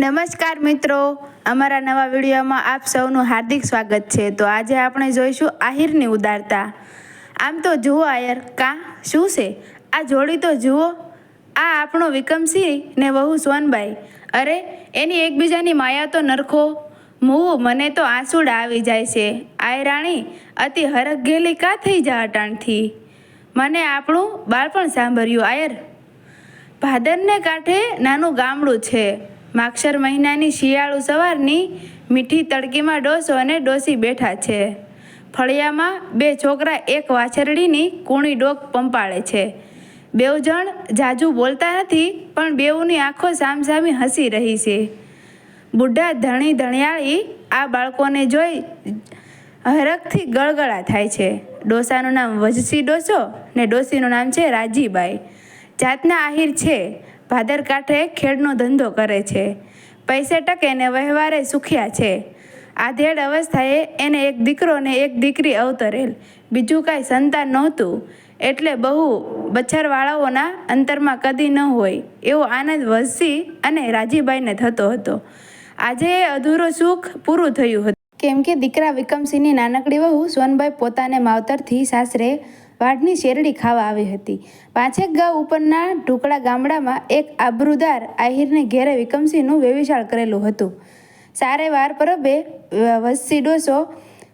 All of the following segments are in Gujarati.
નમસ્કાર મિત્રો. અમારા નવા વિડીયોમાં આપ સૌનું હાર્દિક સ્વાગત છે. તો આજે આપણે જોઈશું આહિરની ઉદારતા. આમ તો જુઓ આયર, કા? શું છે? આ જોડી તો જુઓ. આ આપણો વિક્રમસિંહ ને વહુ સોનબાઈ. અરે, એની એકબીજાની માયા તો નરખો. મૂવ, મને તો આંસુડા આવી જાય છે. આય રાણી, અતિ હરખ ગેલી કા થઈ જા અટાણથી? મને આપણું બાળપણ સાંભળ્યું, આયર. ભાદરને કાંઠે નાનું ગામડું છે. માક્ષર મહિનાની શિયાળુ સવારની મીઠી તડકીમાં ડોસો અને ડોસી બેઠા છે. ફળિયામાં બે છોકરા એક વાછરડીની કૂણી ડોક પંપાળે છે. બેઉ જણ જાજુ બોલતા નથી, પણ બેઉની આંખો સામસામી હસી રહી છે. બુઢા ધણી ધણિયાળી આ બાળકોને જોઈ હરખથી ગળગળા થાય છે. ડોસાનું નામ વજસી ડોસો ને ડોસીનું નામ છે રાજીબાઈ. જાતના આહિર છે. ભાદર કાંઠે ખેડનો ધંધો કરે છે. પૈસે ટકે ને વહેવારે સુખ્યા છે. આધેડ અવસ્થાએ એને એક દીકરો ને એક દીકરી અવતરેલ. બીજું કાંઈ સંતાન નહોતું. એટલે બહુ બચ્છરવાળાઓના અંતરમાં કદી ન હોય. એવો આનંદ વસી અને રાજીબાઈને થતો હતો. આજે એ અધૂરું સુખ પૂરું થયું હતું. કેમ કે દીકરા વિક્રમસિંહની નાનકડી વહુ સોનભાઈ પોતાને માવતરથી સાસરે વાઢની શેરડી ખાવા આવી હતી. પાંચેક ગાંવ ઉપરના ઢુકડા ગામડામાં એક આબરૂદાર આહિરને ઘેરે વિક્રમસિંહનું વેવિશાળ કરેલું હતું. સારે વાર પરબે વસ્સી ડોસો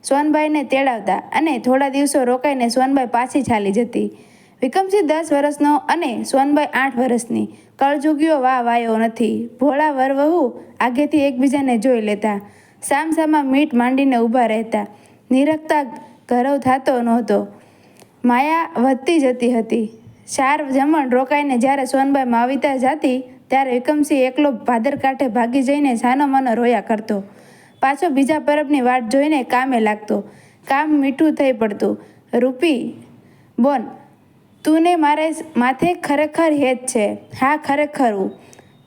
સોનબાઈને તેડાવતા અને થોડા દિવસો રોકાઈને સોનબાઈ પાછી ચાલી જતી. વિક્રમસિંહ દસ વર્ષનો અને સોનબાઈ આઠ વર્ષની. કળજુગીઓ વા વાયો નથી. ભોળા વર વહુ આગેથી એકબીજાને જોઈ લેતા. સામસામા મીટ માંડીને ઊભા રહેતા. નિરખતા ઘરવ થતો નહોતો. માયા વધતી જતી હતી. ચાર જમણ રોકાઈને જ્યારે સોનબાઈ માવિતા જાતી, ત્યારે વિક્રમસિંહ એકલો ભાદર કાંઠે ભાગી જઈને સાનો માનો રોયા કરતો. પાછો બીજા પરબની વાટ જોઈને કામે લાગતો. કામ મીઠું થઈ પડતું. રૂપી, બોન તું ને મારે માથે ખરેખર હેત છે. હા, ખરેખર હું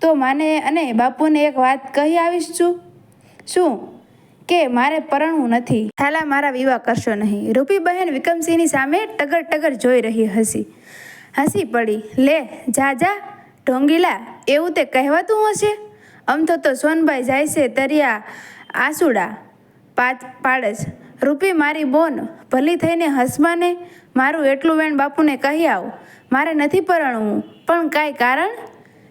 તો માને અને બાપુને એક વાત કહી આવીશ છું. શું? કે મારે પરણવું નથી. હાલા, મારા વિવાહ કરશો નહીં. રૂપી બહેન વિક્રમસિંહની સામે ટગર ટગર જોઈ રહી હસી. હસી પડી. લે, જા જા, ઢોંગીલા, એવું તે કહેવાતું હશે? અમથો તો સોનભાઈ જાય છે તરિયા આસુડા પાત પાડસ. રૂપી, મારી બોન, ભલી થઈને હસમાને મારું એટલું વેણ બાપુને કહી આવ. મારે નથી પરણવું. પણ કાંઈ કારણ?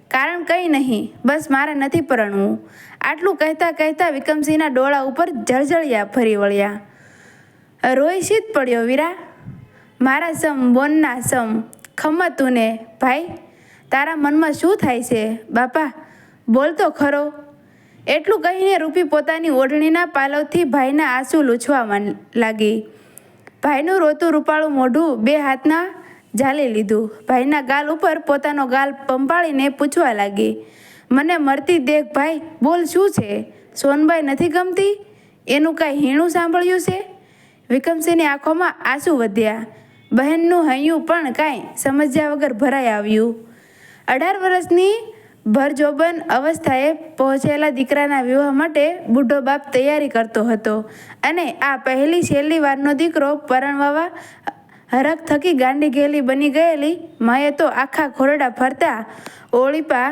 કારણ કંઈ નહીં. બસ મારે નથી પરણવું. આટલું કહેતા કહેતા વિક્રમસિંહના ડોળા ઉપર જળજળિયા ફરી વળ્યા. રોય શીત પડ્યો વીરા. મારા સમ બોનના સમ ખમ્મતું ને ભાઈ, તારા મનમાં શું થાય છે? બાપા, બોલ તો ખરો. એટલું કહીને રૂપી પોતાની ઓઢણીના પાલવથી ભાઈના આંસુ લૂછવા લાગી. ભાઈનું રોતું રૂપાળું મોઢું બે હાથના ઝાલી લીધું. ભાઈના ગાલ ઉપર પોતાનો ગાલ પંપાળીને પૂછવા લાગી. મને મરતી દેખ ભાઈ, બોલ શું છે? સોનબાઈ નથી ગમતી? એનું કાંઈ હીણું સાંભળ્યું છે? વિક્રમસિંહની આંખોમાં આંસુ વધ્યા. બહેનનું હૈયું પણ કાંઈ સમજ્યા વગર ભરાઈ આવ્યું. અઢાર વર્ષની ભરજોબન અવસ્થાએ પહોંચેલા દીકરાના વિવાહ માટે બુઢો બાપ તૈયારી કરતો હતો અને આ પહેલી છેલ્લી વારનો દીકરો પરણવાવા હરખ થકી ગાંડી ઘેલી બની ગયેલી, માએ તો આખા ખોરડા ફરતા ઓળીપા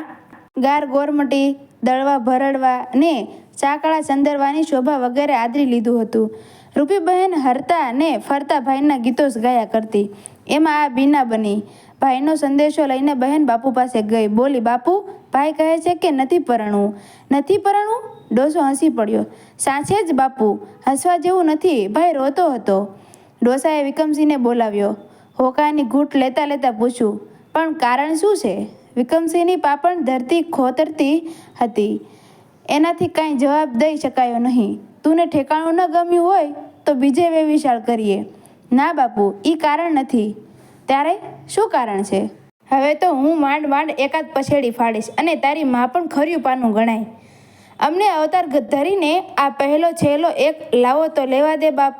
ગાર ગોરમટી, દળવા ભરડવા ને ચાકળા ચંદરવાની શોભા વગેરે આદરી લીધું હતું. રૂપીબહેન હરતા ને ફરતા ભાઈના ગીતો ગાયા કરતી. એમાં આ બીના બની. ભાઈનો સંદેશો લઈને બહેન બાપુ પાસે ગઈ. બોલી, બાપુ, ભાઈ કહે છે કે નથી પરણવું. નથી પરણવું? ડોસો હસી પડ્યો. સાચે જ, બાપુ. હસવા જેવું નથી. ભાઈ રોતો હતો. ડોસાએ વિક્રમસિંહને બોલાવ્યો. હોકાની ઘૂંટ લેતા લેતા પૂછ્યું, પણ કારણ શું છે? વિક્રમસિંહની પાપણ ધરતી ખોતરતી હતી. એનાથી કાંઈ જવાબ દઈ શકાયો નહીં. તુને ઠેકાણું ન ગમ્યું હોય તો બીજે વેવિશાળ કરીએ. ના બાપુ એ કારણ નથી. ત્યારે શું કારણ છે? હવે તો હું માંડ માંડ એકાદ પછેડી ફાડીશ અને તારી માં પણ ખર્યું પાનું ગણાય. અમને અવતાર ધરીને આ પહેલો છેલ્લો એક લાવો તો લેવા દે બાપ.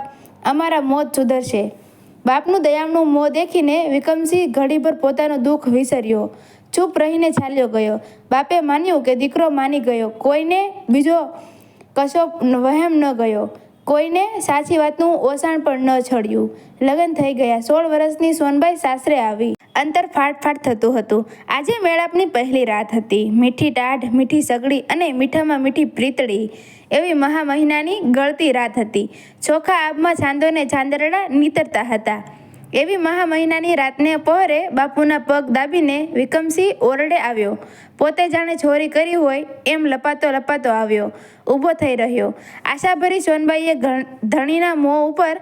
અમારા મોત સુધરશે. બાપનું દયામનું મોં દેખીને વિક્રમસિંહ ઘડીભર પોતાનું દુઃખ વિસર્યો. ચૂપ રહીને ચાલ્યો ગયો. બાપે માન્યું કે દીકરો માની ગયો. કોઈને બીજો કશો વહેમ ન ગયો. કોઈને સાચી વાતનું ઓસાણ પણ ન છડ્યું. લગ્ન થઈ ગયા. સોળ વર્ષની સોનબાઈ સાસરે આવી. અંતર ફાટ ફાટ થતું હતું. આજે મેળાપની પહેલી રાત હતી. મીઠી ટાઢ મીઠી સગડી અને મીઠામાં મીઠી પ્રીતળી એવી મહા મહિનાની ગળતી રાત હતી. ચોખા આબમાં ચાંદોને ચાંદરડા નીતરતા હતા. એવી મહા મહિનાની રાતને પહોરે બાપુના પગ દાબીને વિકમસિંહ ઓરડે આવ્યો. પોતે જાણે ચોરી કરી હોય એમ લપાતો લપાતો આવ્યો. ઊભો થઈ રહ્યો. આશાભરી સોનબાઈએ ધણીના મોં ઉપર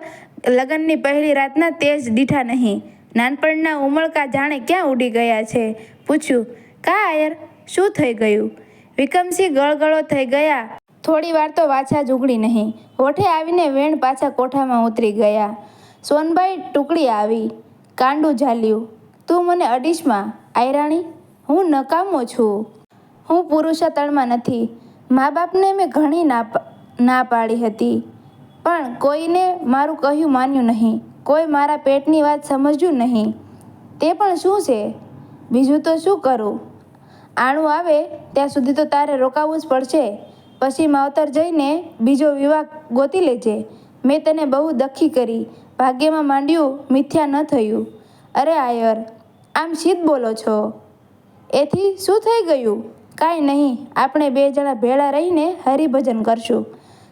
લગ્નની પહેલી રાતના તેજ દીઠા નહીં. નાનપણના ઉમળકા જાણે ક્યાં ઉડી ગયા છે? પૂછ્યું, કા આયર? શું થઈ ગયું? વિક્રમસિંહ ગળગળો થઈ ગયા. થોડી વાર તો વાછા જુગડી નહીં. હોઠે આવીને વેણ પાછા કોઠામાં ઉતરી ગયા. સોનબાઈ ટુકડી આવી કાંડું ઝાલ્યું. તું મને અડીશમાં, આયરાણી? હું નકામો છું. હું પુરુષાતળમાં નથી. મા બાપને મેં ઘણી ના ના પાડી હતી. પણ કોઈને મારું કહ્યું માન્યું નહીં. કોઈ મારા પેટની વાત સમજ્યું નહીં. તે પણ શું છે? બીજું તો શું કરું? આણું આવે ત્યાં સુધી તો તારે રોકાવું જ પડશે. પછી માવતર જઈને બીજો વિવાહ ગોતી લેજે. મેં તને બહુ દખી કરી. ભાગ્યમાં માંડ્યું, મિથ્યા ન થયું. અરે આયર, આમ શીત બોલો છો? એથી શું થઈ ગયું? કાંઈ નહીં, આપણે બે જણા ભેળા રહીને હરિભજન કરશું.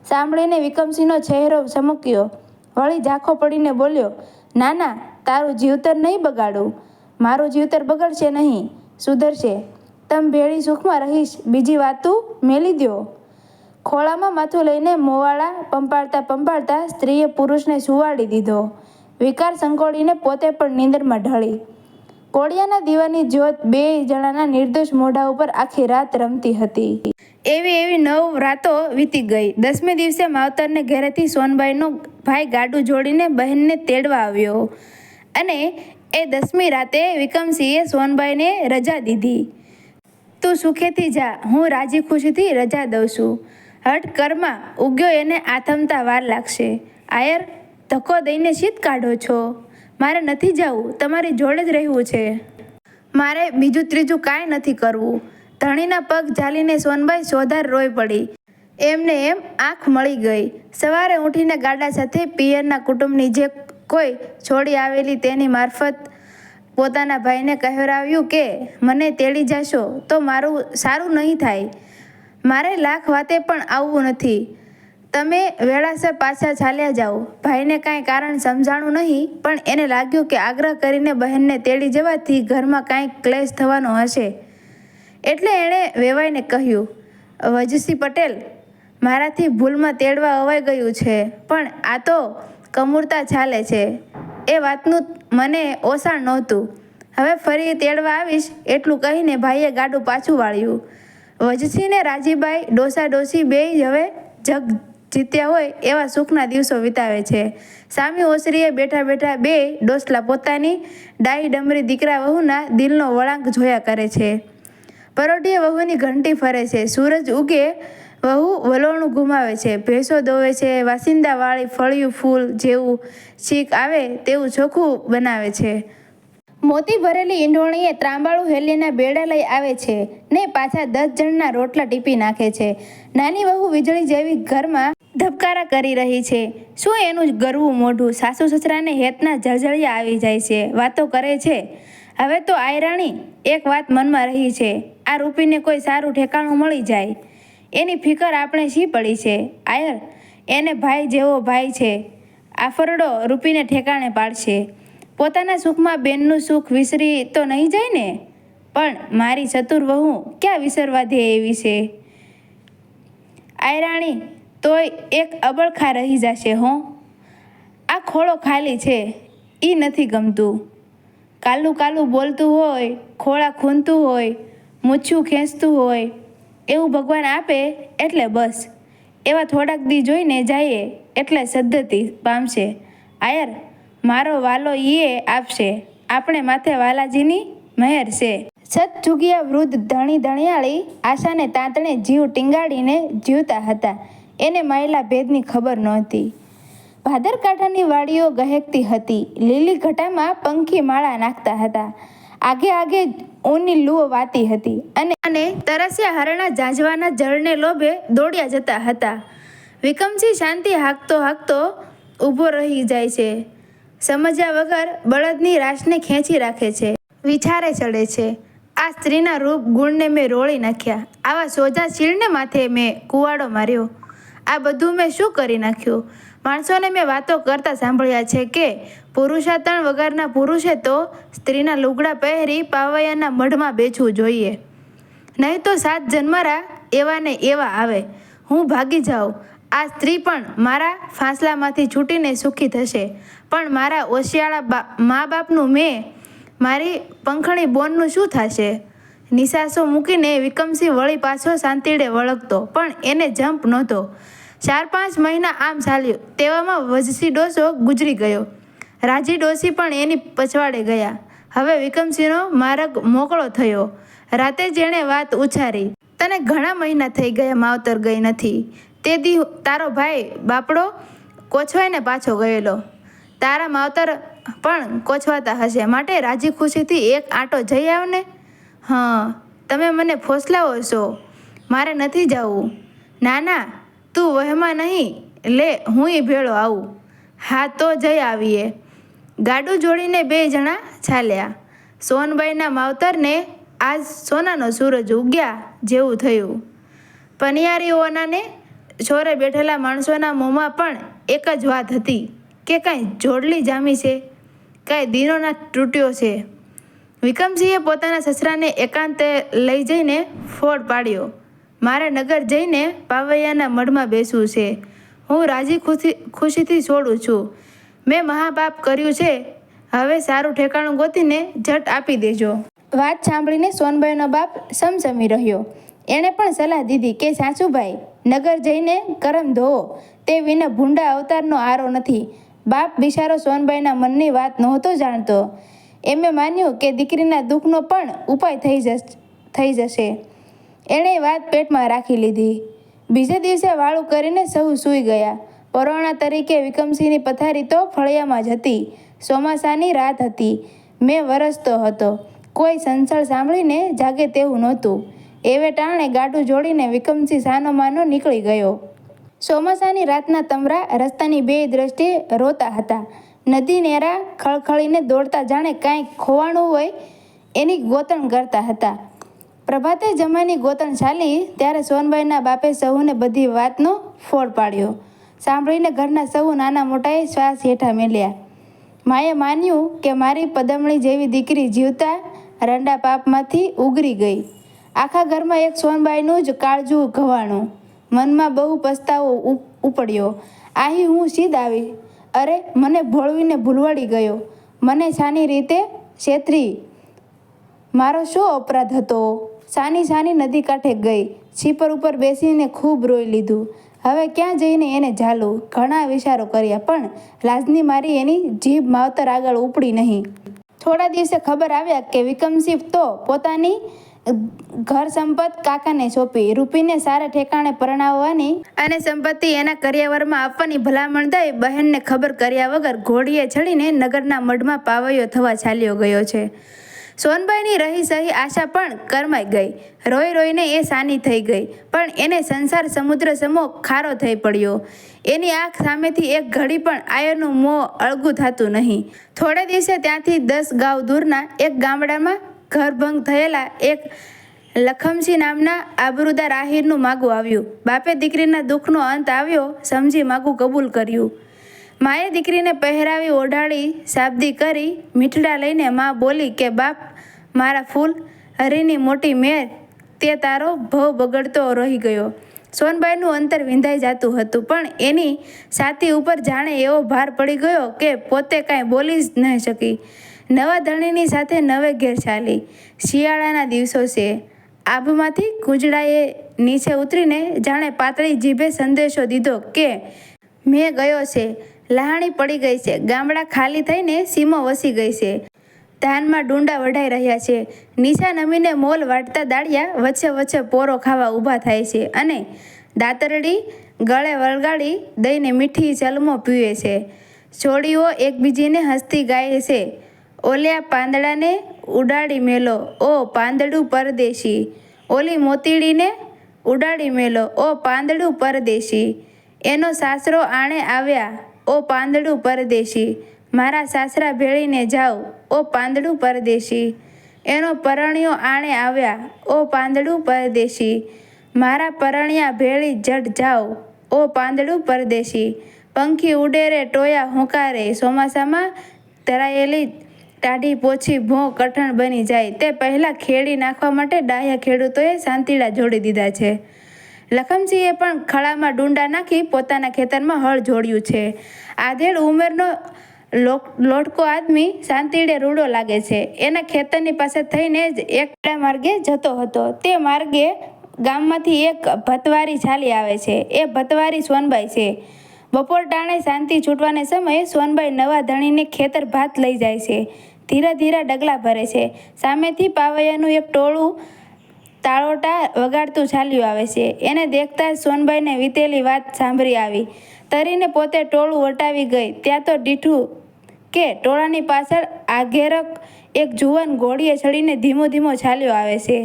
સાંભળીને વિક્રમસિંહનો ચહેરો ચમક્યો. વળી ઝાંખો પડીને બોલ્યો ના ના તારું જીવતર નહીં બગાડું. મારું જીવતર બગડશે નહીં, સુધરશે. તમ ભેળી સુખમાં રહીશ. બીજી વાતું મેલી દ્યો. ખોળામાં માથું લઈને મોવાળા પંપાળતા પંપાળતા સ્ત્રીએ પુરુષને સુવાડી દીધો. વિકાર સંકોળીને પોતે પણ નીંદરમાં ઢળી. કોળિયાના દીવાની જ્યોત બે જણાના નિર્દોષ મોઢા ઉપર આખી રાત રમતી હતી. એવી એવી નવ રાતો વીતી ગઈ. દસમે દિવસે માવતરને ઘરેથી સોનબાઈનો ભાઈ ગાડું જોડીને બહેનને તેડવા આવ્યો અને એ દસમી રાતે વિક્રમસિંહે સોનબાઈને રજા દીધી. તું સુખેથી જા. હું રાજી ખુશીથી રજા દઉં છું. હટ કરમાં ઉગ્યો એને આથમતા વાર લાગશે. આયર, ધક્કો દઈને શીત કાઢો છો. મારે નથી જવું, તમારી જોડે જ રહેવું છે. મારે બીજું ત્રીજું કાંઈ નથી કરવું. ધણીના પગ ઝાલીને સોનબાઈ સોધાર રોઈ પડી. એમને એમ આંખ મળી ગઈ. સવારે ઊઠીને ગાડા સાથે પિયરના કુટુંબની જે કોઈ છોડી આવેલી તેની મારફત પોતાના ભાઈને કહેવરાવ્યું કે, મને તેડી જશો તો મારું સારું નહીં થાય. મારે લાખ વાતે પણ આવવું નથી. તમે વેળાસર પાછા ચાલ્યા જાઓ. ભાઈને કાંઈ કારણ સમજાણું નહીં, પણ એને લાગ્યું કે આગ્રહ કરીને બહેનને તેડી જવાથી ઘરમાં કાંઈક ક્લેશ થવાનો હશે. એટલે એણે વેવાઈને કહ્યું, વજસી પટેલ, મારાથી ભૂલમાં તેડવા અવાઈ ગયું છે, પણ આ તો કમૂરતા ચાલે છે. એ વાતનું મને ઓસાણ નહોતું. હવે ફરી તેડવા આવીશ, એટલું કહીને ભાઈએ ગાડું પાછું વાળ્યું. વજસીને રાજીબાઈ ડોસા ડોસી બેય હવે જગ જીત્યા હોય એવા સુખના દિવસો વિતાવે છે. સામી ઓસરીએ બેઠા બેઠા બે ડોસલા પોતાની ડાઈ ડમરી દીકરા વહુના દિલનો વળાંક જોયા કરે છે. પરોઢીએ વહુની ઘંટી ફરે છે. સૂરજ ઉગે, વહુ વલોણું ગુમાવે છે. ભેંસો દોવે છે, વાસિંદાવાળી ફળિયું ફૂલ જેવું છીક આવે તેવું ચોખ્ખું બનાવે છે. મોતી ભરેલી ઈંડોણીએ ત્રાંબાળું હેલીના બેડા લઈ આવે છે ને પાછા દસ જણના રોટલા ટીપી નાખે છે. નાની વહુ વીજળી જેવી ઘરમાં ધબકારા કરી રહી છે. શું એનું ગરવું મોઢું સાસુ સસરાને હેતના જળજળિયા આવી જાય છે? વાતો કરે છે. હવે તો આયરાણી એક વાત મનમાં રહી છે. આ રૂપીને કોઈ સારું ઠેકાણું મળી જાય. એની ફિકર આપણે શી પડી છે? આયર, એને ભાઈ જેવો ભાઈ છે. આફરડો રૂપીને ઠેકાણે પાડશે. પોતાના સુખમાં બેનનું સુખ વિસરી તો નહીં જાય ને? પણ મારી ચતુર વહુ ક્યાં વિસરવા દે એવી છે? આયરાણી, તોય એક અબળખા રહી જશે હો. આ ખોળો ખાલી છે એ નથી ગમતું. કાલું કાલું બોલતું હોય, ખોળા ખૂંદતું હોય, મૂછું ખેંચતું હોય, એવું ભગવાન આપે એટલે બસ. એવા થોડાક દી જોઈને જઈએ એટલે સદ્ધતિ પામશે. આયર મારો વાલો ઈએ આપશે. આપણે માથે વાલાજીની મહેર છે. સત ચૂગ્યા વૃદ્ધ ધણી ધણિયાળી આશાને તાંતણે જીવ ટીંગાડીને જીવતા હતા. એને માયલા ભેદની ખબર નહોતી. ભાદરકાંઠાની વાડીઓ ગહેકતી હતી. લીલી ઘટામાં પંખી માળા નાખતા હતા. આગે આગે ઊની લૂ વાતી હતી અને અને તરસ્યા હરણા ઝાંઝવાના જળને લોભે દોડ્યા જતા હતા. વિક્રમસિંહ શાંતિ હાંકતો હાંકતો ઊભો રહી જાય છે. સમજ્યા વગર બળદની રાશને ખેંચી રાખે છે. વિચારે ચડે છે. આ સ્ત્રીના રૂપ ગુણને મેં રોળી નાખ્યા. આવા સોજા શીળને માથે મેં કુવાડો માર્યો. આ બધું મેં શું કરી નાખ્યું? માણસોને મેં વાતો કરતા સાંભળ્યા છે કે પુરુષાતણ વગરના પુરુષે તો સ્ત્રીના લુગડા પહેરી પાવૈયાના મઢમાં બેસવું જોઈએ. નહીં તો સાત જન્મરા એવા ને એવા આવે. હું ભાગી જાઉં. આ સ્ત્રી પણ મારા ફાંસલામાંથી છૂટીને સુખી થશે. પણ મારા ઓશિયાળા મા બાપનું મેં, મારી પંખણી બોનનું શું થશે? નિશાસો મૂકીને વિકમસિંહ વળી પાછો શાંતિડે વળગતો, પણ એને જમ્પ નહોતો. ચાર પાંચ મહિના આમ ચાલ્યું, તેવામાં વજસી ડોસો ગુજરી ગયો. રાજી ડોસી પણ એની પછવાડે ગયા. હવે વિક્રમસિંહનો માર્ગ મોકળો થયો. રાતે જેણે વાત ઉછારી. તને ઘણા મહિના થઈ ગયા, માવતર ગઈ નથી. તે દી તારો ભાઈ બાપડો કોછવાઈને પાછો ગયેલો. તારા માવતર પણ કોછવાતા હશે. માટે રાજી ખુશીથી એક આંટો જઈ આવ ને. હા, તમે મને ફોસલાવો છો. મારે નથી જવું. ના ના તું વહેમાં નહીં. લે, હુંય ભેળો આવું. હા, તો જઈ આવીએ. ગાડું જોડીને બે જણા ચાલ્યા. સોનબાઈના માવતરને આજ સોનાનો સૂરજ ઉગ્યા જેવું થયું. પનિયારીઓનાને છોરે બેઠેલા માણસોના મોંમાં પણ એક જ વાત હતી કે કાંઈ જોડલી જામી છે, કાંઈ દીનોના તૂટ્યો છે. વિક્રમસિંહે પોતાના સસરાને એકાંતે લઈ જઈને ફોડ પાડ્યો. મારે નગર જઈને પાવૈયાના મઢમાં બેસવું છે. હું રાજી ખુશી, ખુશીથી છોડું છું. મેં મહાપાપ કર્યું છે. હવે સારું ઠેકાણું ગોતીને જટ આપી દેજો. વાત સાંભળીને સોનભાઈનો બાપ સમસમી રહ્યો. એણે પણ સલાહ દીધી કે, સાસુભાઈ, નગર જઈને કરમ ધોવો. તે વિના ભૂંડા અવતારનો આરો નથી. બાપ બિચારો સોનભાઈના મનની વાત નહોતો જાણતો. એમે માન્યું કે દીકરીના દુઃખનો પણ ઉપાય થઈ જશ, થઈ જશે. એણે વાત પેટમાં રાખી લીધી. બીજે દિવસે વાળું કરીને સૌ સૂઈ ગયા. પરોણા તરીકે વિક્રમસિંહની પથારી તો ફળિયામાં જ હતી. ચોમાસાની રાત હતી. મેં વરસતો હતો. કોઈ સંસળ સાંભળીને જાગે તેવું નહોતું. એવે ટાણે ગાડું જોડીને વિક્રમસિંહ સાનો માનો નીકળી ગયો. ચોમાસાની રાતના તમરા રસ્તાની બે દ્રષ્ટિએ રોતા હતા. નદી નેરા ખળખળીને દોડતા જાણે કાંઈક ખોવાણું હોય એની ગોતણ કરતા હતા. પ્રભાતે જમાની ગોતણ ચાલી ત્યારે સોનબાઈના બાપે સહુને બધી વાતનો ફોડ પાડ્યો. સાંભળીને ઘરના સહુ નાના મોટાએ શ્વાસ હેઠા મેલ્યા. માએ માન્યું કે મારી પદમણી જેવી દીકરી જીવતા રંડા પાપમાંથી ઉગરી ગઈ. આખા ઘરમાં એક સોનબાઈનું જ કાળજું ઘવાણું. મનમાં બહુ પસ્તાવો ઉપ- ઉપડ્યો. આહી હું સીધ આવી. અરે, મને ભોળવીને ભૂલવાડી ગયો. મને સાની રીતે છેતરી. મારો શું અપરાધ હતો? સાની સાની નદી કાંઠે ગઈ. છીપર ઉપર બેસીને ખૂબ રોઈ લીધું. હવે ક્યાં જઈને એને ઝાલું? ઘણા વિચારો કર્યા, પણ લાજની મારી એની જીભ માવતર આગળ ઉપડી નહીં. થોડા દિવસે ખબર આવ્યા કે વિક્રમસિંહ તો પોતાની ઘર સંપત કાકાને સોંપી, રૂપીને સારા ઠેકાણે પરણાવવાની અને સંપત્તિ એના કરિયાવરમાં આપવાની ભલામણ દઈ બહેનને ખબર કર્યા વગર ઘોડીએ ચડીને નગરના મઢમાં પાવૈયો થવા ચાલ્યો ગયો છે. સોનબાઈની રહી સહી આશા પણ કરમાઈ ગઈ. રોઈ રોઈને એ સાની થઈ ગઈ, પણ એને સંસાર સમુદ્ર સમો ખારો થઈ પડ્યો. એની આંખ સામેથી એક ઘડી પણ આયરનું મોં અળગું થતું નહીં. થોડે દિવસે ત્યાંથી દસ ગાંવ દૂરના એક ગામડામાં ઘરભંગ થયેલા એક લખમસિંહ નામના આબરૂદાર આહિરનું માગું આવ્યું. બાપે દીકરીના દુઃખનો અંત આવ્યો સમજી માગું કબૂલ કર્યું. માએ દીકરીને પહેરાવી ઓઢાડી શાબ્દી કરી મીઠડા લઈને મા બોલી કે, બાપ, મારા ફૂલ, હરીની મોટી મેર, તે તારો ભવ બગડતો રહી ગયો. સોનબાઈનું અંતર વિંધાઈ જતું હતું, પણ એની છાતી ઉપર જાણે એવો ભાર પડી ગયો કે પોતે કાંઈ બોલી જ ન શકી. નવા ધણીની સાથે નવે ઘેર ચાલી શિયાળાના દિવસો છે. આભમાંથી કુજડાએ નીચે ઉતરીને જાણે પાતળી જીભે સંદેશો દીધો કે, મેં ગયો છે. લહાણી પડી ગઈ છે. ગામડા ખાલી થઈને સીમો વસી ગઈ છે. ધાનમાં ડુંડા વઢાઈ રહ્યા છે. નીચા નમીને મોલ વાટતા દાળિયા વચ્ચે વચ્ચે પોરો ખાવા ઊભા થાય છે અને દાતરડી, ગળે વળગાડી દઈને મીઠી જલમો પીવે છે. જોડીઓ એકબીજીને હસતી ગાય છે. ઓલ્યા પાંદડાને ઉડાડી મેલો, ઓ પાંદડું પરદેશી. ઓલી મોતીડીને ઉડાડી મેલો, ઓ પાંદડું પરદેશી. એનો સાસરો આણે આવ્યા, ઓ પાંદડું પરદેશી. મારા સાસરા ભેળીને જાઓ, ઓ પાંદડું પરદેશી. એનો પરણ્યો આણે આવ્યા, ઓ પાંદડું પરદેશી. મારા પરણ્યા ભેળી જટ જાઓ, ઓ પાંદડું પરદેશી. પંખી ઉડેરે ટોયા હોંકારે, ચોમાસામાં ધરાયેલી ટાઢી પોછી ભોં કઠણ બની જાય. તે પહેલાં ખેડી નાખવા માટે ડાહ્યા ખેડૂતોએ શાંતિડા જોડી દીધા છે. લખમસિંહે પણ ખળામાં ડુંડા નાખી પોતાના ખેતરમાં હળ જોડ્યું છે. આધેડ ઉંમરનો લોટકો આદમી શાંતિડે રૂડો લાગે છે. એના ખેતરની પાસે થઈને જ એક માર્ગે જતો હતો. તે માર્ગે ગામમાંથી એક ભતવારી ચાલી આવે છે. એ ભતવારી સોનબાઈ છે. બપોર ટાણે શાંતિ છૂટવાને સમયે સોનબાઈ નવા ધણીને ખેતર ભાત લઈ જાય છે. ધીરે ધીરે ડગલા ભરે છે. સામેથી પાવૈયાનું એક ટોળું તાળોટા વગાડતું ચાલ્યું આવે છે. એને દેખતા જ સોનબાઈને વીતેલી વાત સાંભળી આવી. તરીને પોતે ટોળું વટાવી ગઈ. ત્યાં તો દીઠું કે ટોળાની પાછળ આઘેરક એક જુવાન ઘોડીએ ચડીને ધીમો ધીમો ચાલ્યો આવે છે.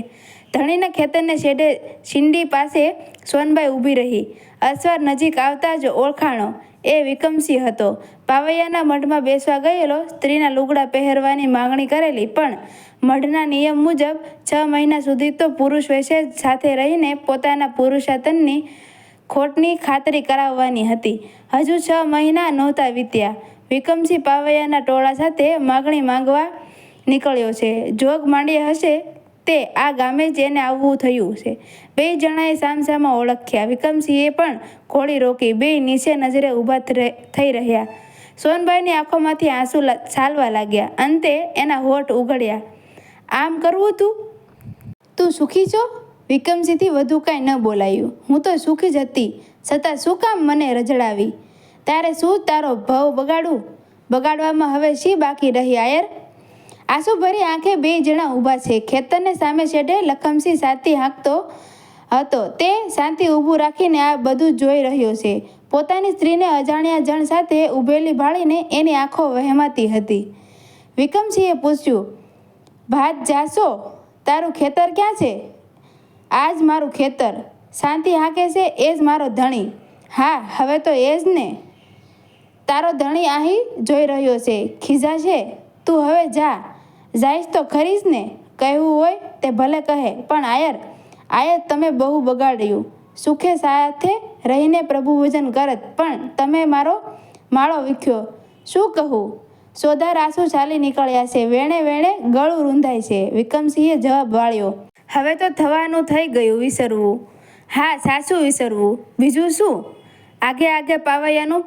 ધણીના ખેતરને છેડે શિંડી પાસે સોનબાઈ ઊભી રહી. અસવાર નજીક આવતા જ ઓળખાણો એ વિકમસિંહ હતો. પાવૈયાના મઢમાં બેસવા ગયેલો, સ્ત્રીના લુગડા પહેરવાની માંગણી કરેલી, પણ મઢના નિયમ મુજબ છ મહિના સુધી તો પુરુષ વેશે સાથે રહીને પોતાના પુરુષાતનની ખોટની ખાતરી કરાવવાની હતી. હજુ છ મહિના નહોતા વીત્યા. વિક્રમસિંહ પાવૈયાના ટોળા સાથે માગણી માંગવા નીકળ્યો છે. જોગ માંડી હશે તે આ ગામે જ એને આવવું થયું છે. બે જણાએ સામસામા ઓળખ્યા. વિક્રમસિંહે પણ ઘોડી રોકી બે નીચે નજરે ઊભા થઈ રહ્યા. સોનબાઈની આંખોમાંથી આંસુ છાલવા લાગ્યા. અંતે એના હોઠ ઉઘડ્યા. આમ કરવું તું? તું સુખી છો? વિક્રમસિંહથી વધુ કાંઈ ન બોલાયું. હું તો સુખી જ હતી. છતાં શું કામ મને રજડાવી? તારે શું તારો ભાવ બગાડું બગાડવામાં હવે શી બાકી રહી, આયર? આંસુ ભરી આંખે બે જણા ઊભા છે. ખેતરને સામે છેડે લખમસિંહ સાથી હાંકતો હતો. તે શાંતિ ઊભું રાખીને આ બધું જોઈ રહ્યો છે. પોતાની સ્ત્રીને અજાણ્યા જણ સાથે ઊભેલી ભાળીને એની આંખો વહેમાતી હતી. વિક્રમસિંહે પૂછ્યું, ભાત જાશો? તારું ખેતર ક્યાં છે? આ જ મારું ખેતર. શાંતિ હાંકે છે, એ જ મારો ધણી. હા, હવે તો એ જ ને. તારો ધણી અહીં જોઈ રહ્યો છે. ખીજા છે. તું હવે જા. જાઈશ તો ખરીશ ને. કહેવું હોય તે ભલે કહે, પણ આયર. આયર તમે બહુ બગાડ્યું. સુખે સાથે રહીને પ્રભુ ભજન કરત. પણ તમે મારો માળો વીખ્યો. શું કહું? સોદા રાસુ ચાલી નીકળ્યા છે. વેણે વેણે ગળું રૂંધાય છે. વિક્રમસિંહે જવાબ વાળ્યો, હવે તો થવાનું થઈ ગયું વિસરવું. હા સાસુ વિસરવું. બીજું શું? આગે આગે પાવૈયાનું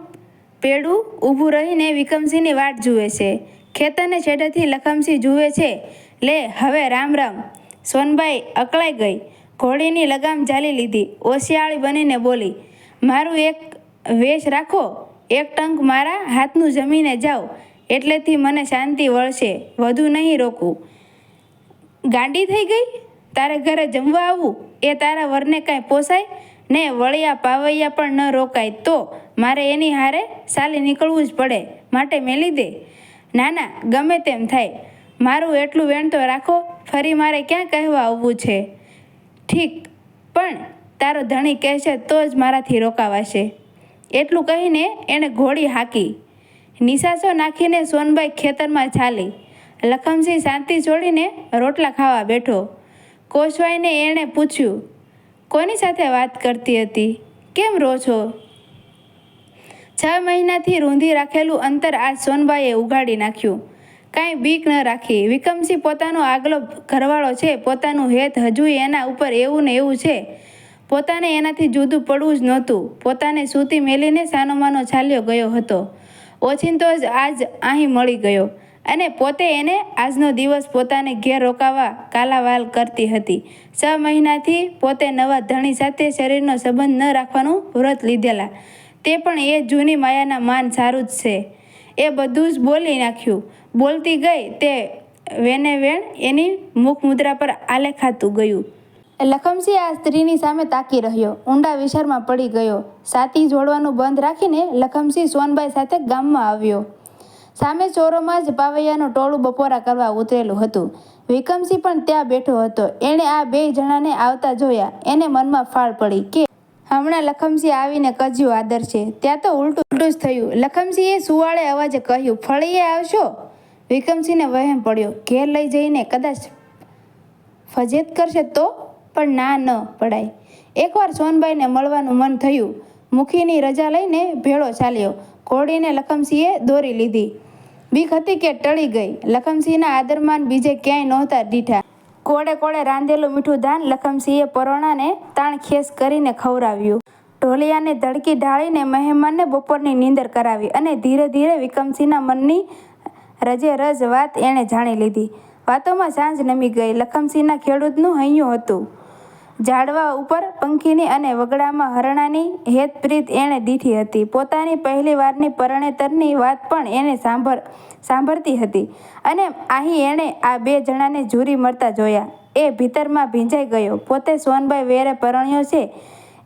પેડું ઊભું રહીને વિક્રમસિંહની વાટ જુએ છે. ખેતરને છેડેથી લખમસિંહ જુએ છે. લે, હવે રામ રામ. સોનબાઈ અકળાઈ ગઈ. ઘોડીની લગામ ઝાલી લીધી. ઓશિયાળી બનીને બોલી, મારું એક વેશ રાખો. એક ટંક મારા હાથનું જમીને જાઓ. એટલેથી મને શાંતિ વળશે. વધુ નહીં રોકું. ગાંડી થઈ ગઈ? તારે ઘરે જમવા આવવું? એ તારા વરને કાંઈ પોસાય? ને વળિયા પાવૈયા પણ ન રોકાય. તો મારે એની હારે સાલી નીકળવું જ પડે. માટે મેલી દે. ના ના ગમે તેમ થાય. મારું એટલું વેણ તો રાખો. ફરી મારે ક્યાં કહેવા આવવું છે? ઠીક, પણ તારો ધણી કહેશે તો જ મારાથી રોકાવાશે. એટલું કહીને એણે ઘોડી હાકી. નિશાસો નાખીને સોનબાઈ ખેતરમાં ચાલી. લખમસિંહ શાંતિ છોડીને રોટલા ખાવા બેઠો. કોશવાઈને એણે પૂછ્યું, કોની સાથે વાત કરતી હતી? કેમ રો છો? છ મહિનાથી રૂંધી રાખેલું અંતર આજ સોનબાઈએ ઉગાડી નાખ્યું. કાંઈ બીક ન રાખી. વિક્રમસિંહ પોતાનો આગલો ઘરવાળો છે. પોતાનું હેત હજુય એના ઉપર એવું ને એવું છે. પોતાને એનાથી જુદું પડવું જ નહોતું. પોતાને સૂતી મેલીને સાનોમાનો ચાલ્યો ગયો હતો. ઓછીંતો જ આજ અહીં મળી ગયો. અને પોતે એને આજનો દિવસ પોતાને ઘેર રોકાવા કાલાવાલ કરતી હતી. છ મહિનાથી પોતે નવા ધણી સાથે શરીરનો સંબંધ ન રાખવાનું વ્રત લીધેલા. તે પણ એ જૂની માયાના માન સારું જ છે. એ બધું જ બોલી નાખ્યું. બોલતી ગઈ તે વેને વેણ એની મુખ મુદ્રા પર આલેખાતું ગયું. લખમસિંહ આ સ્ત્રીની સામે તાકી રહ્યો. ઊંડા વિચારમાં પડી ગયો. સાતી જોડવાનું બંધ રાખીને લખમસિંહ સોનબાઈ સાથે ગામમાં આવ્યો. સામે ચોરોમાં જ પાવૈયાનું ટોળું બપોરા કરવા ઉતરેલું હતું. વિક્રમસિંહ પણ ત્યાં બેઠો હતો. એણે આ બે જણાને આવતા જોયા. એને મનમાં ફાળ પડી કે હમણાં લખમસિંહ આવીને કજ્યું આદર છે. ત્યાં તો ઉલટું ઉલટું જ થયું. લખમસિંહે સુવાળે અવાજે કહ્યું, ફળીએ આવશો? વિક્રમસિંહને વહેમ પડ્યો, ઘેર લઈ જઈને કદાચ ફજેત કરશે તો? પણ ના, ન પડાય. એકવાર સોનબાઈને મળવાનું મન થયું, મુખીની રજા લઈને ભેળો ચાલ્યો. ઘોડીને લખમસિંહે દોરી લીધી. બીક હતી કે ટળી ગઈ. લખમસિંહના આદરમાન બીજે ક્યાંય નહોતા દીઠા. કોળે કોળે રાંધેલું મીઠું ધાન લખમસિંહે પરોણાને તાણ ખેસ કરીને ખવડાવ્યું. ઢોલિયાને ધડકી ઢાળીને મહેમાનને બપોરની નીંદર કરાવી અને ધીરે ધીરે વિક્રમસિંહના મનની રજે રજ વાત એણે જાણી લીધી. વાતોમાં સાંજ નમી ગઈ. લખમસિંહના ખેડૂતનું હૈયું હતું. ઝાડવા ઉપર પંખીની અને વગડામાં હરણાની હેતપ્રીત એણે દીઠી હતી. પોતાની પહેલી વારની પરણેતરની વાત પણ એને સાંભળ સાંભળતી હતી અને અહીં એણે આ બે જણાને ઝૂરી મળતા જોયા. એ ભીતરમાં ભીંજાઈ ગયો. પોતે સોનભાઈ વેરે પરણ્યો છે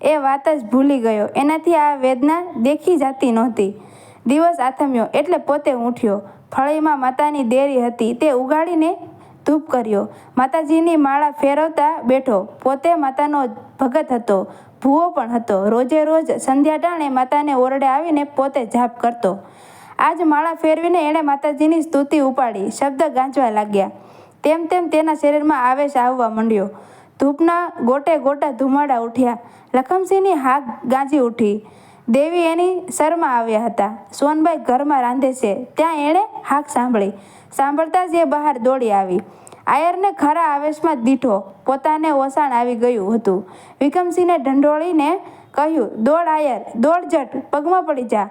એ વાત જ ભૂલી ગયો. એનાથી આ વેદના દેખી જાતી નહોતી. દિવસ આથમ્યો એટલે પોતે ઉઠ્યો ફળીમાં માતાની દેરી હતી તે ઉગાડીને ધૂપ કર્યો. માતાજીની માળા ફેરવતા બેઠો. પોતે માતાનો ભગત હતો, ભૂવો પણ હતો. રોજે રોજ સંધ્યા ટાણે માતાને ઓરડે આવીને પોતે જાપ કરતો. આજ માળા ફેરવીને એણે માતાજીની સ્તુતિ ઉપાડી. શબ્દ ગાંચવા લાગ્યા. તેમ તેમ તેના શરીરમાં આવેશ આવવા માંડ્યો. ધૂપના ગોટે ગોટા ધુમાડા ઉઠ્યા. લખમસિંહની હાક ગાંજી ઉઠી. દેવી એની શરમાં આવ્યા હતા. સોનબાઈ ઘરમાં રાંધે છે. ત્યાં એણે હાક સાંભળી. સાંભળતા જ એ બહાર દોડી આવી. આયરને ખરા આવેશમાં દીઠો પોતાને ઓસાણ આવી ગયું હતું. વિક્રમસિંહને ઢંઢોળીને કહ્યું, દોડ આયર, દોડ જટ, પગમાં પડી જા.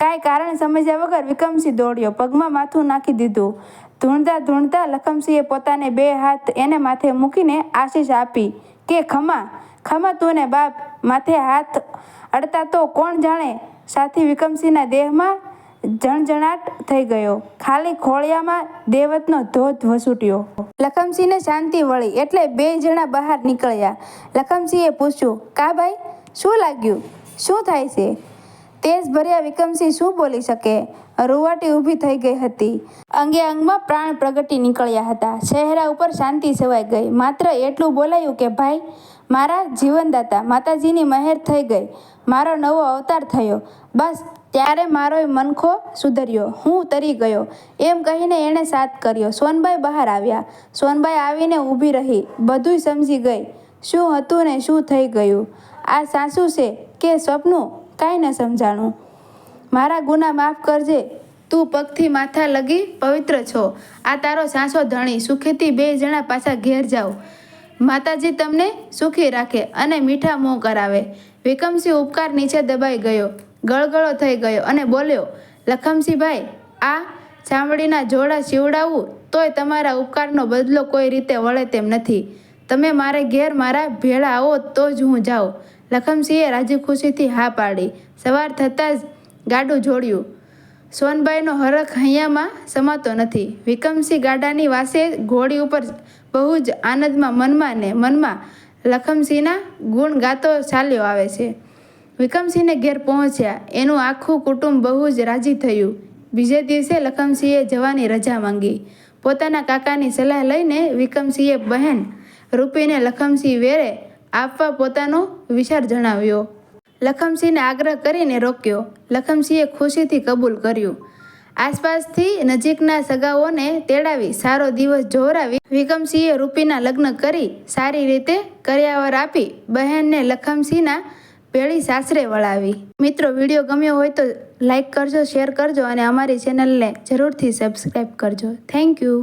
કાંઈ કારણ સમજ્યા વગર વિક્રમસિંહ દોડ્યો, પગમાં માથું નાખી દીધું. ધૂણતા ધૂણતા લખમસિંહે પોતાને બે હાથ એને માથે મૂકીને આશીષ આપી કે, ખમા ખમા તું ને બાપ, માથે હાથ અડતા તો કોણ જાણે? સાથી વિક્રમસિંહના દેહમાં જણજણાટ થઈ ગયો. ખાલી ખોળિયામાં દેવતનો ધોધ વસૂટ્યો. લખમસિંહને શાંતિ વળી એટલે બે જણા બહાર નીકળ્યા. લખમસિંહે પૂછ્યું, કા ભાઈ, શું લાગ્યું? શું થાય છે? તેજ ભર્યા વિક્રમસિંહ શું બોલી શકે? રૂવાટી ઊભી થઈ ગઈ હતી. અંગે અંગમાં પ્રાણ પ્રગટી નીકળ્યા હતા. ચહેરા ઉપર શાંતિ છવાઈ ગઈ. માત્ર એટલું બોલાયું કે, ભાઈ મારા જીવનદાતા માતાજીની મહેર થઈ ગઈ. મારો નવો અવતાર થયો. બસ ત્યારે મારો મનખો સુધર્યો. હું તરી ગયો. એમ કહીને એણે સાથ કર્યો. સોનબાઈ બહાર આવ્યા. સોનબાઈ આવીને ઊભી રહી. બધુંય સમજી ગઈ. શું હતું ને શું થઈ ગયું? આ સાસુ છે કે સ્વપ્નું? કાંઈ ન સમજાણું. મારા ગુના માફ કરજે. તું પગથી માથા લગી પવિત્ર છો. આ તારો સાસો ધણી. સુખેથી બે જણા પાછા ઘેર જાઓ. માતાજી તમને સુખી રાખે અને મીઠા મોં કરાવે. વિક્રમસિંહ ઉપકાર નીચે દબાઈ ગયો. ગળગળો થઈ ગયો અને બોલ્યો, લખમસિંહભાઈ, આ ચામડીના જોડા સીવડાવું તોય તમારા ઉપકારનો બદલો કોઈ રીતે વળે તેમ નથી. તમે મારે ઘેર મારા ભેળા આવો તો જ હું જાઉં. લખમસિંહે રાજી ખુશીથી હા પાડી. સવાર થતાં જ ગાડું જોડ્યું. સોનબાઈનો હરખ હૈયામાં સમાતો નથી. વિક્રમસિંહ ગાડાની વાસે ઘોડી ઉપર બહુ જ આનંદમાં મનમાં ને મનમાં લખમસિંહના ગુણ ગાતો ચાલ્યો આવે છે. વિક્રમસિંહને ઘેર પહોંચ્યા. એનું આખું કુટુંબ બહુ જ રાજી થયું. બીજે દિવસે લખમસિંહે જવાની રજા માંગી. પોતાના કાકાની સલાહ લઈને વિક્રમસિંહે બહેન રૂપીને લખમસિંહ વેરે આપવા પોતાનો વિચાર જણાવ્યો. લખમસિંહને આગ્રહ કરીને રોક્યો. લખમસિંહે ખુશીથી કબૂલ કર્યું. આસપાસથી નજીકના સગાઓને તેડાવી સારો દિવસ જોવરાવી વિક્રમસિંહે રૂપીના લગ્ન કરી સારી રીતે કર્યાવર આપી બહેનને લખમસિંહના પેળી સાસરે વળાવી. મિત્રો, વીડિયો ગમ્યો હોય તો લાઇક કરજો, શેર કરજો અને અમારી ચેનલને જરૂરથી સબસ્ક્રાઈબ કરજો. Thank you.